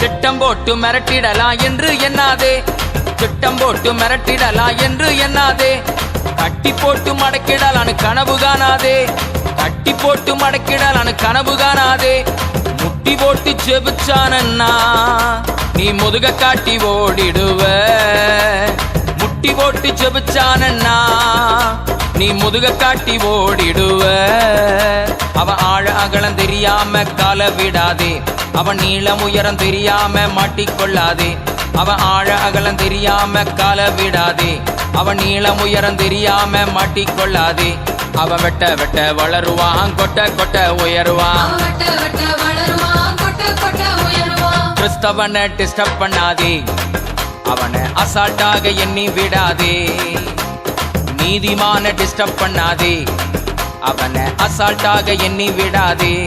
திட்டம் போட்டு மிரட்டிடலாம் என்று எண்ணாதே. திட்டம் போட்டு மிரட்டிடலாம் என்று எண்ணாதே. கட்டி போட்டு மடக்கிடலான்னு கனவு காணாதே. கட்டி போட்டு மடக்கிடலான்னு கனவு காணாதே. முட்டி போட்டு செபிச்சானன்னா நீ முதுக காட்டி ஓடிடுவ. முட்டி போட்டு செபிச்சானன்னா நீ முதுக காட்டி ஓடிடுவ. அவ ஆழ அகலம் தெரியாம கால விடாதே. அவன் நீளம் உயரம் தெரியாம மாட்டிக்கொள்ளாதே. அவன் ஆழ அகலம் தெரியாம கால விடாதே. அவன் நீளம் உயரம் தெரியாம மாட்டிக்கொள்ளாதே. அவன் வெட்ட வெட்ட வளருவான் கொட்ட கொட்ட உயருவான். அவன் வட்ட வட்ட வளருவான் கொட்ட கொட்ட உயருவான். கிறிஸ்தவனை டிஸ்டர்ப் பண்ணாதே. அவனை அசால்ட்டாக எண்ணி விடாதே. நீதிமான டிஸ்டர்ப் பண்ணாதே. அவனை அசால்ட்டாக எண்ணி விடாதே.